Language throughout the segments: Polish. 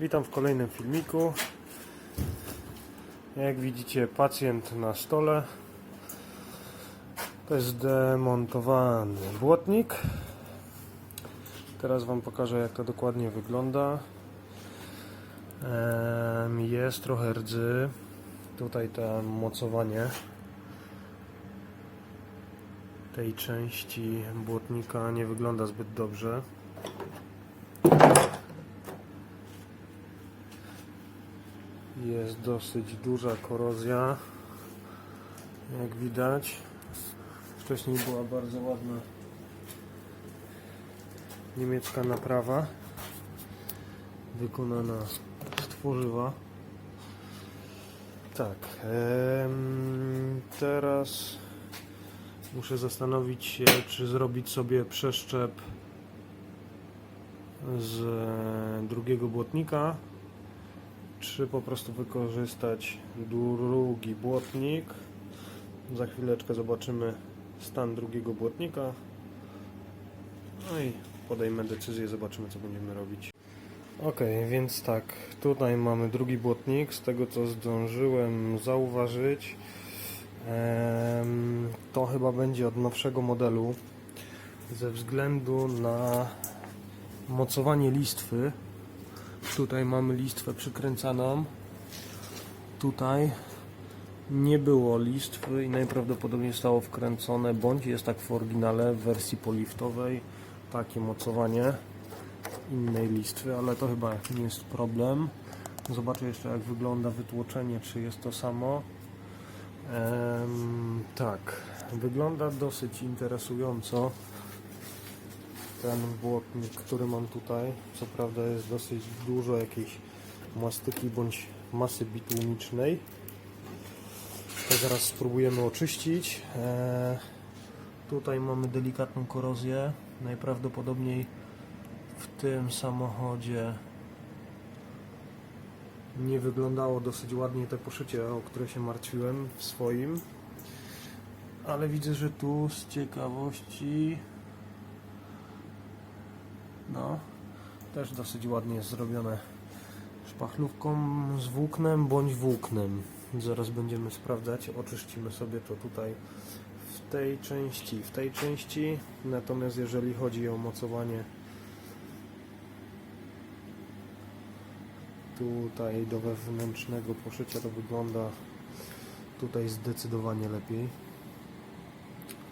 Witam w kolejnym filmiku. Jak widzicie, pacjent na stole. To jest demontowany błotnik. Teraz Wam pokażę, jak to dokładnie wygląda. Jest trochę rdzy. Tutaj to mocowanie tej części błotnika nie wygląda zbyt dobrze. Jest dosyć duża korozja, jak widać. Wcześniej była bardzo ładna niemiecka naprawa, wykonana z tworzywa. Tak, teraz muszę zastanowić się, czy zrobić sobie przeszczep z drugiego błotnika, czy po prostu wykorzystać drugi błotnik. Za chwileczkę zobaczymy stan drugiego błotnika. No i podejmę decyzję, zobaczymy co będziemy robić. Ok, więc tak, tutaj mamy drugi błotnik. Z tego co zdążyłem zauważyć, to chyba będzie od nowszego modelu ze względu na mocowanie listwy. Tutaj mamy listwę przykręcaną. Tutaj nie było listwy i najprawdopodobniej zostało wkręcone, bądź jest tak w oryginale w wersji poliftowej takie mocowanie innej listwy, ale to chyba nie jest problem. Zobaczę jeszcze jak wygląda wytłoczenie, czy jest to samo. Em, tak, wygląda dosyć interesująco ten błotnik, który mam tutaj. Co prawda jest dosyć dużo jakiejś mastyki bądź masy bitumicznej. To zaraz spróbujemy oczyścić. Eee, tutaj mamy delikatną korozję. Najprawdopodobniej w tym samochodzie nie wyglądało dosyć ładnie te poszycie, o które się martwiłem w swoim. Ale widzę, że tu z ciekawości no, też dosyć ładnie jest zrobione szpachlówką z włóknem bądź włóknem. Zaraz będziemy sprawdzać, oczyścimy sobie to tutaj w tej części, w tej części. Natomiast jeżeli chodzi o mocowanie tutaj do wewnętrznego poszycia, to wygląda tutaj zdecydowanie lepiej.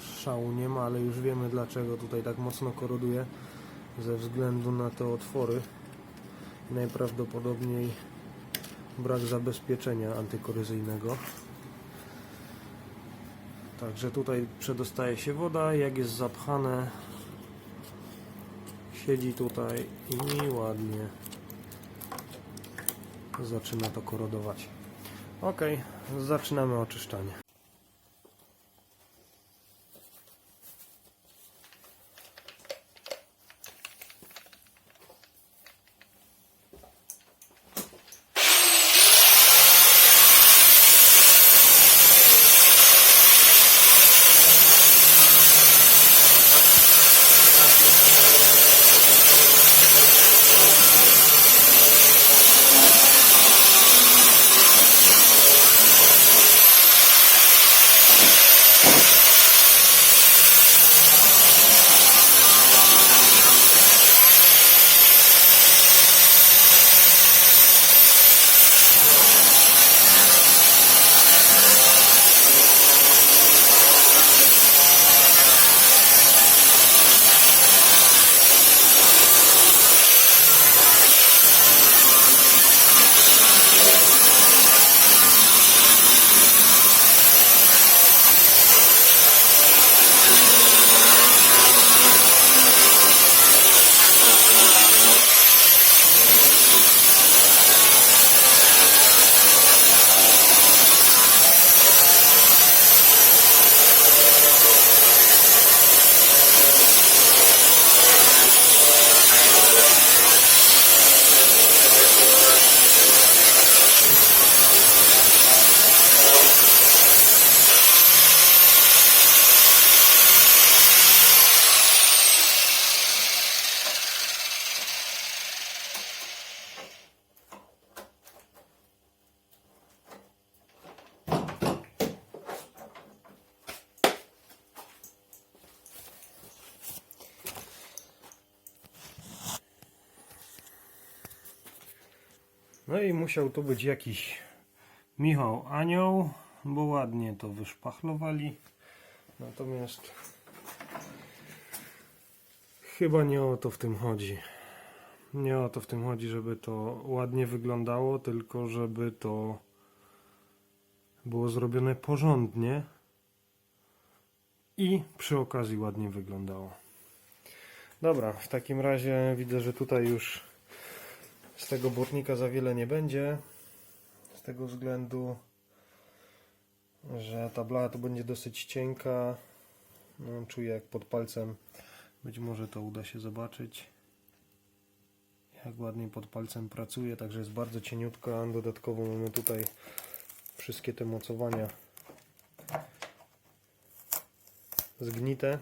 Szału nie ma, ale już wiemy dlaczego tutaj tak mocno koroduje ze względu na te otwory najprawdopodobniej brak zabezpieczenia antykorozyjnego. Także tutaj przedostaje się woda, jak jest zapchane siedzi tutaj i ładnie zaczyna to korodować. Ok, zaczynamy oczyszczanie. No i musiał to być jakiś Michał Anioł, bo ładnie to wyszpachlowali. Natomiast chyba nie o to w tym chodzi. Nie o to w tym chodzi, żeby to ładnie wyglądało, tylko żeby to było zrobione porządnie i przy okazji ładnie wyglądało. Dobra, w takim razie widzę, że tutaj już z tego błotnika za wiele nie będzie. Z tego względu, że ta blacha to będzie dosyć cienka. No, czuję jak pod palcem. Być może to uda się zobaczyć. Jak ładnie pod palcem pracuje, także jest bardzo cieniutka. Dodatkowo mamy tutaj wszystkie te mocowania zgnite,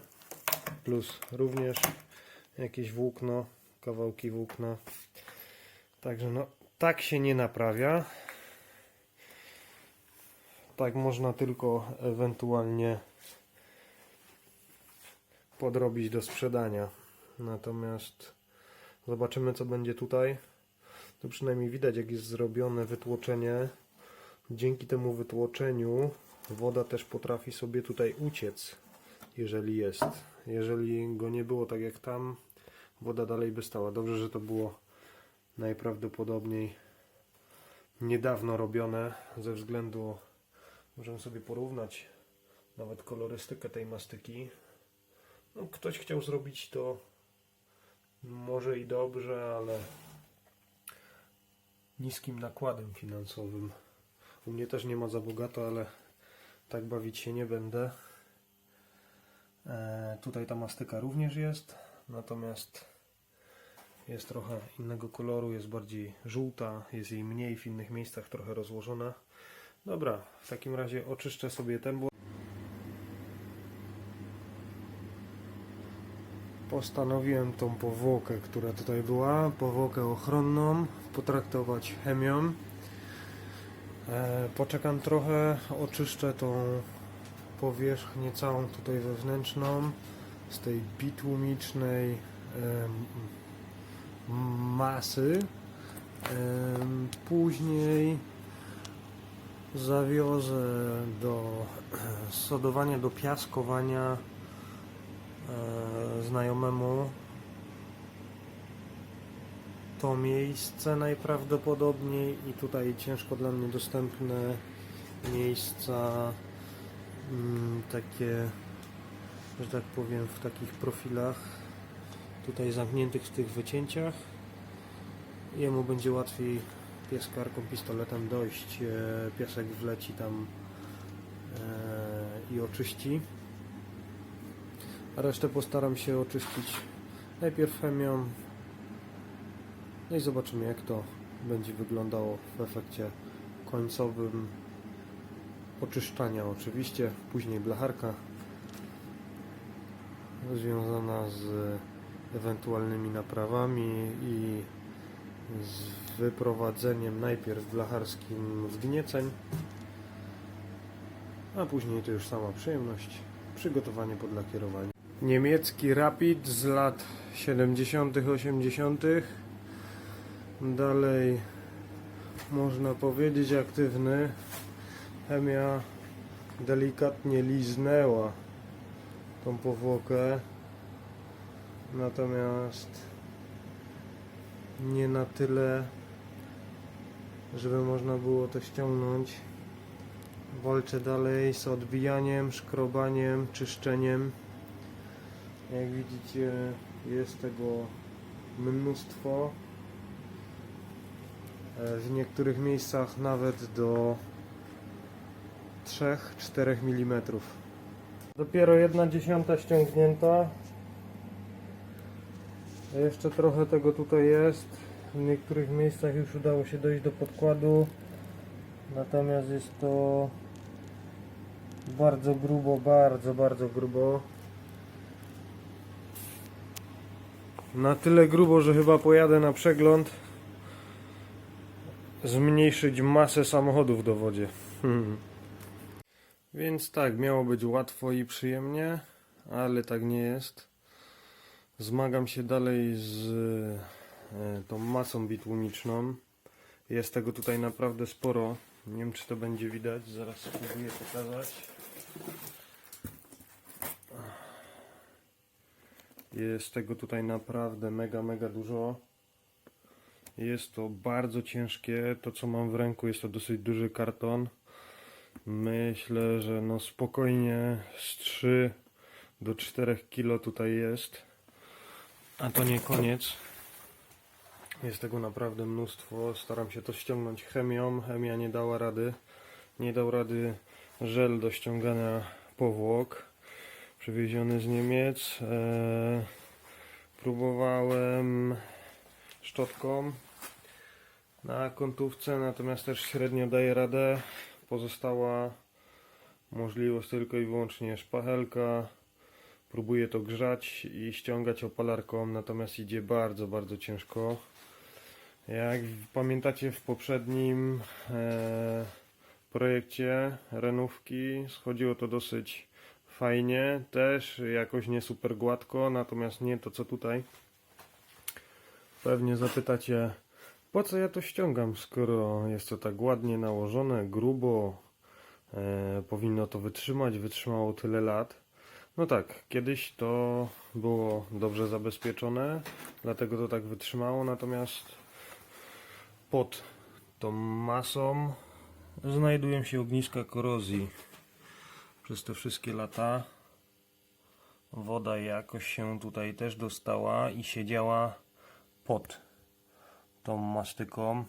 plus również jakieś włókno, kawałki włókna. Także no, tak się nie naprawia. Tak można tylko ewentualnie podrobić do sprzedania. Natomiast zobaczymy co będzie tutaj. Tu przynajmniej widać jak jest zrobione wytłoczenie. Dzięki temu wytłoczeniu woda też potrafi sobie tutaj uciec, jeżeli jest. Jeżeli go nie było tak jak tam, woda dalej by stała. Dobrze, że to było najprawdopodobniej niedawno robione ze względu możemy sobie porównać nawet kolorystykę tej mastyki. No, ktoś chciał zrobić to może i dobrze, ale niskim nakładem finansowym. U mnie też nie ma za bogato, ale tak bawić się nie będę. E, tutaj ta mastyka również jest natomiast jest trochę innego koloru, jest bardziej żółta, jest jej mniej w innych miejscach trochę rozłożona. Dobra, w takim razie oczyszczę sobie ten błąd. Postanowiłem tą powłokę, która tutaj była, powłokę ochronną, potraktować chemią. E, poczekam trochę, oczyszczę tą powierzchnię całą tutaj wewnętrzną z tej bitłumicznej masy. Później zawiozę do sodowania, do piaskowania e, znajomemu to miejsce najprawdopodobniej i tutaj ciężko dla mnie dostępne miejsca mm, takie, że tak powiem w takich profilach tutaj zamkniętych w tych wycięciach. Jemu będzie łatwiej pieskarką, pistoletem dojść. E, piesek wleci tam e, i oczyści. A resztę postaram się oczyścić najpierw chemią. No i zobaczymy jak to będzie wyglądało w efekcie końcowym oczyszczania oczywiście. Później blacharka związana z ewentualnymi naprawami i z wyprowadzeniem najpierw blacharskim wgnieceń, a później to już sama przyjemność, przygotowanie pod lakierowanie. Niemiecki Rapid z lat 70., 80. Dalej można powiedzieć aktywny. Chemia delikatnie liznęła tą powłokę. Natomiast nie na tyle, żeby można było to ściągnąć. Walczę dalej z odbijaniem, szkrobaniem, czyszczeniem. Jak widzicie, jest tego mnóstwo. E, W niektórych miejscach nawet do 3-4 mm. Dopiero jedna dziesiąta ściągnięta. Jeszcze trochę tego tutaj jest. W niektórych miejscach już udało się dojść do podkładu. Natomiast jest to bardzo grubo, bardzo, bardzo grubo. Na tyle grubo, że chyba pojadę na przegląd. Zmniejszyć masę samochodów w dowodzie. Hmm. Więc tak, miało być łatwo i przyjemnie, ale tak nie jest. Zmagam się dalej z e, tą masą bitłumiczną. Jest tego tutaj naprawdę sporo. Nie wiem, czy to będzie widać. Zaraz spróbuję pokazać. Jest tego tutaj naprawdę mega, mega dużo. Jest to bardzo ciężkie. To, co mam w ręku, jest to dosyć duży karton. Myślę, że no spokojnie z 3 do 4 kilo tutaj jest. A to nie koniec. Jest tego naprawdę mnóstwo. Staram się to ściągnąć chemią. Chemia nie dała rady. Nie dał rady żel do ściągania powłok. Przywieziony z Niemiec. Eee, próbowałem szczotką na kątówce, natomiast też średnio daje radę. Pozostała możliwość tylko i wyłącznie szpachelka. Próbuję to grzać i ściągać opalarką, natomiast idzie bardzo, bardzo ciężko. Jak pamiętacie w poprzednim e, projekcie renówki schodziło to dosyć fajnie, też jakoś nie super gładko, natomiast nie to co tutaj. Pewnie zapytacie, po co ja to ściągam, skoro jest to tak ładnie nałożone, grubo, e, powinno to wytrzymać, wytrzymało tyle lat. No tak, kiedyś to było dobrze zabezpieczone, dlatego to tak wytrzymało, natomiast pod tą masą znajdują się ogniska korozji. Przez te wszystkie lata woda jakoś się tutaj też dostała i siedziała pod tą mastyką.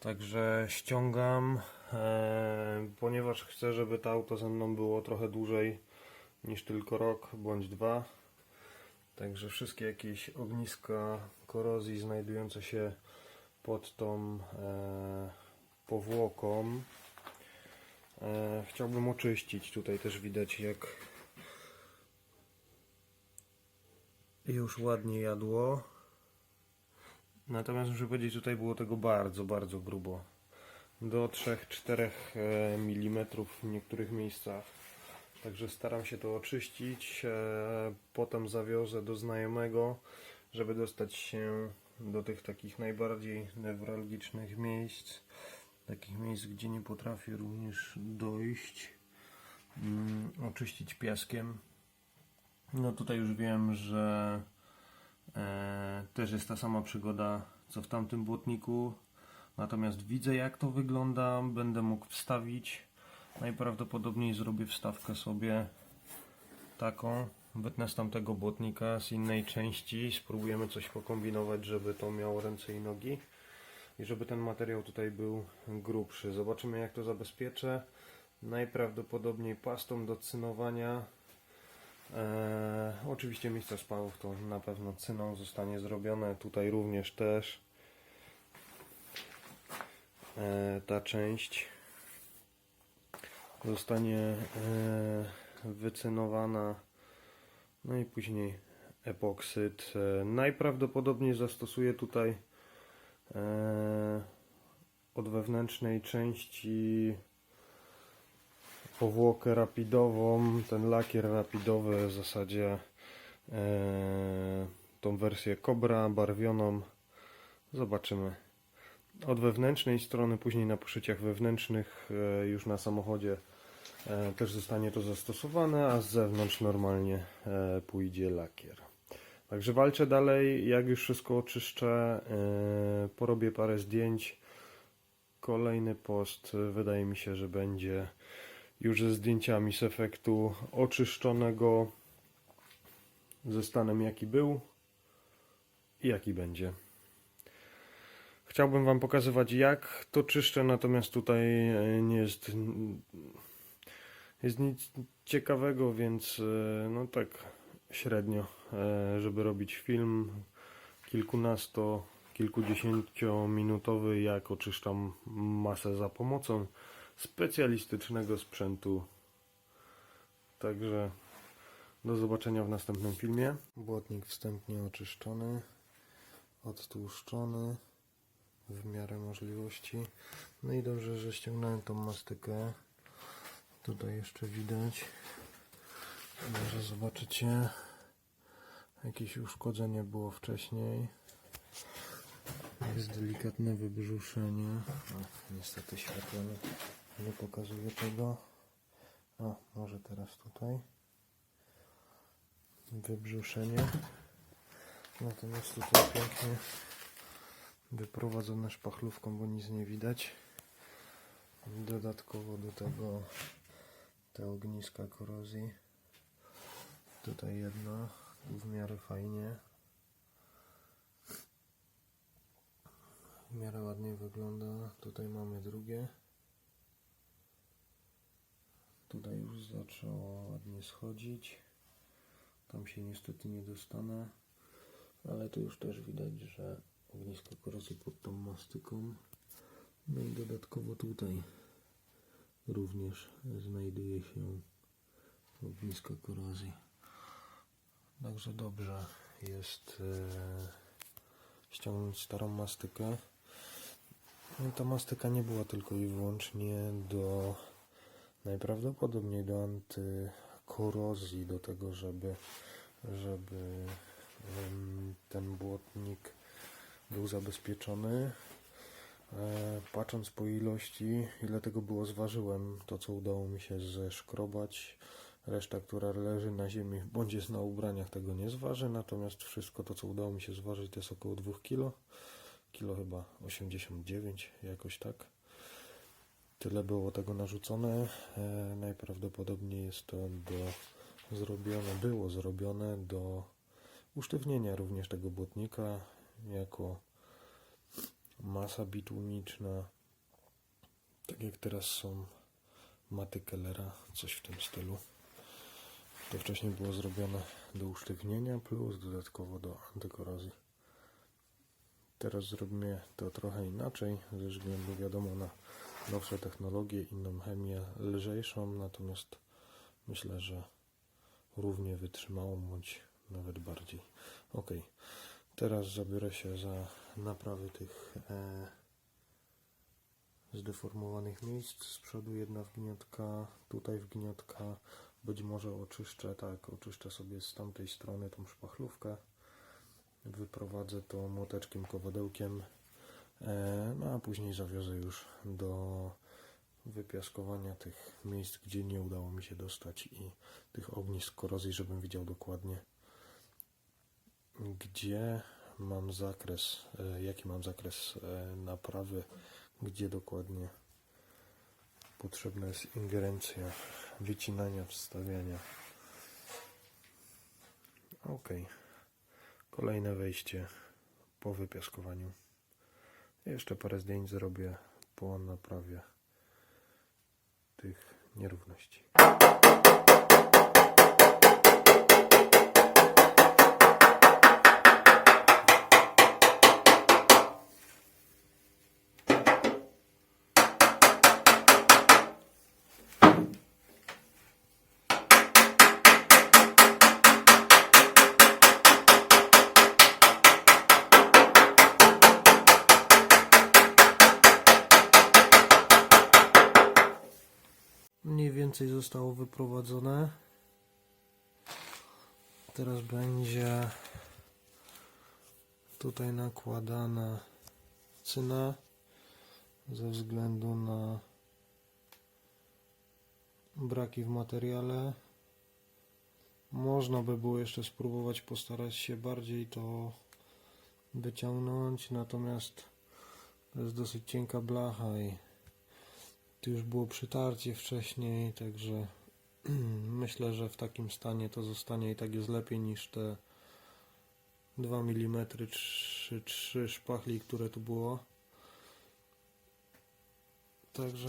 Także ściągam, e, ponieważ chcę, żeby to auto ze mną było trochę dłużej niż tylko rok bądź dwa. Także wszystkie jakieś ogniska korozji znajdujące się pod tą e, powłoką e, chciałbym oczyścić. Tutaj też widać jak już ładnie jadło. Natomiast muszę powiedzieć, tutaj było tego bardzo, bardzo grubo. Do 3-4 mm w niektórych miejscach. Także staram się to oczyścić. e, Potem zawiozę do znajomego, żeby dostać się do tych takich najbardziej newralgicznych miejsc. Takich miejsc, gdzie nie potrafię również dojść. Mm, Oczyścić piaskiem. No tutaj już wiem, że e, też jest ta sama przygoda co w tamtym błotniku. Natomiast widzę jak to wygląda, będę mógł wstawić. Najprawdopodobniej zrobię wstawkę sobie taką. Wytnę z tamtego błotnika z innej części. Spróbujemy coś pokombinować, żeby to miało ręce i nogi. I żeby ten materiał tutaj był grubszy. Zobaczymy jak to zabezpieczę. Najprawdopodobniej pastą do cynowania. Eee, oczywiście miejsca spałów to na pewno cyną zostanie zrobione. Tutaj również też eee, ta część zostanie e, wycynowana. No i później epoksyd. E, najprawdopodobniej zastosuję tutaj e, od wewnętrznej części powłokę rapidową, ten lakier rapidowy w zasadzie tą wersję Cobra barwioną. Zobaczymy. Od wewnętrznej strony, później na poszyciach wewnętrznych e, już na samochodzie e, też zostanie to zastosowane, a z zewnątrz normalnie e, pójdzie lakier. Także walczę dalej, jak już wszystko oczyszczę, porobię parę zdjęć. Kolejny post wydaje mi się, że będzie już ze zdjęciami z efektu oczyszczonego, ze stanem jaki był i jaki będzie. Chciałbym Wam pokazywać jak to czyszczę, natomiast tutaj e, nie jest, jest nic ciekawego, więc e, no tak średnio, e, żeby robić film kilkunasto, kilkudziesięciominutowy jak oczyszczam masę za pomocą specjalistycznego sprzętu. Także do zobaczenia w następnym filmie. Błotnik wstępnie oczyszczony, odtłuszczony w miarę możliwości. No i dobrze, że ściągnąłem tą mastykę. Tutaj jeszcze widać. Może zobaczycie. Jakieś uszkodzenie było wcześniej. Jest delikatne wybrzuszenie. O, niestety światło nie, nie pokazuje tego. O, może teraz tutaj. Wybrzuszenie. Natomiast tutaj pięknie wyprowadzone szpachlówką, bo nic nie widać. Dodatkowo do tego te ogniska korozji. Tutaj jedno, tu w miarę fajnie. W miarę ładnie wygląda. Tutaj mamy drugie. Tutaj już zaczęło ładnie schodzić. Tam się niestety nie dostanę. Ale tu już też widać, że ognisko korozji pod tą mastyką. No i dodatkowo tutaj również znajduje się ognisko korozji. Także dobrze jest e, ściągnąć starą mastykę. No, ta mastyka nie była tylko i wyłącznie do najprawdopodobniej do antykorozji, do tego, żeby, żeby ten błotnik był zabezpieczony. E, patrząc po ilości, ile tego było, zważyłem to, co udało mi się zeszkrobać. Reszta, która leży na ziemi bądź jest na ubraniach, tego nie zważy. Natomiast wszystko to, co udało mi się zważyć, to jest około 2 kg. Kilo chyba 89, jakoś tak. Tyle było tego narzucone. E, najprawdopodobniej jest to do zrobione, było zrobione do usztywnienia również tego błotnika jako masa bitumiczna. Tak jak teraz są maty Kellera, coś w tym stylu. To wcześniej było zrobione do usztywnienia plus dodatkowo do antykorozji. Teraz zrobimy to trochę inaczej, ze względu wiadomo na nowsze technologie, inną chemię, lżejszą, natomiast myślę, że równie wytrzymałą, bądź nawet bardziej. Ok, teraz zabiorę się za naprawy tych e, zdeformowanych miejsc. Z przodu jedna wgniotka, tutaj wgniotka, być może oczyszczę, tak, oczyszczę sobie z tamtej strony tą szpachlówkę. Wyprowadzę to młoteczkiem, kowadełkiem, e, no a później zawiozę już do wypiaskowania tych miejsc, gdzie nie udało mi się dostać i tych ognisk korozji, żebym widział dokładnie, gdzie mam zakres, e, jaki mam zakres e, naprawy, gdzie dokładnie potrzebna jest ingerencja, wycinania, wstawiania. Ok. Kolejne wejście po wypiaskowaniu. Jeszcze parę zdjęć zrobię po naprawie tych nierówności. Więcej zostało wyprowadzone. Teraz będzie tutaj nakładana cyna ze względu na braki w materiale. Można by było jeszcze spróbować postarać się bardziej to wyciągnąć, natomiast to jest dosyć cienka blacha i tu już było przytarcie wcześniej, także myślę, że w takim stanie to zostanie i tak jest lepiej niż te 2 mm czy 3 szpachli, które tu było. Także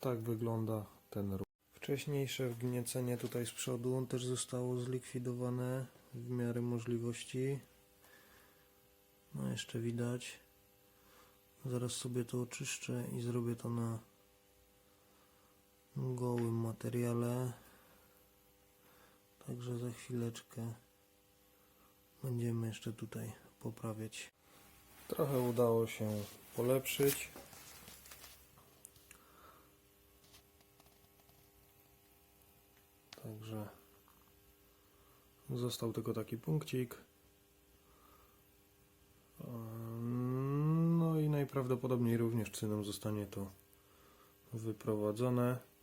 tak wygląda ten ruch. Wcześniejsze wgniecenie tutaj z przodu też zostało zlikwidowane w miarę możliwości. No jeszcze widać. Zaraz sobie to oczyszczę i zrobię to na gołym materiale. Także za chwileczkę będziemy jeszcze tutaj poprawiać. Trochę udało się polepszyć. Także został tylko taki punkcik. Ehm, najprawdopodobniej również cyną zostanie to wyprowadzone.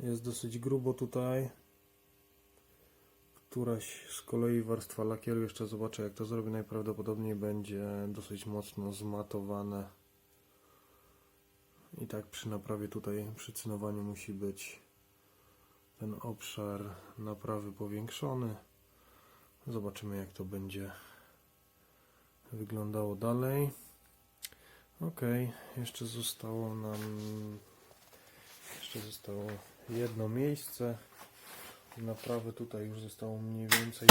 Jest dosyć grubo tutaj. Któraś z kolei warstwa lakieru, jeszcze zobaczę jak to zrobię, najprawdopodobniej będzie dosyć mocno zmatowane. I tak przy naprawie tutaj, przy cynowaniu musi być ten obszar naprawy powiększony. Zobaczymy jak to będzie wyglądało dalej. Ok, jeszcze zostało nam jeszcze zostało jedno miejsce. Naprawy tutaj już zostało mniej więcej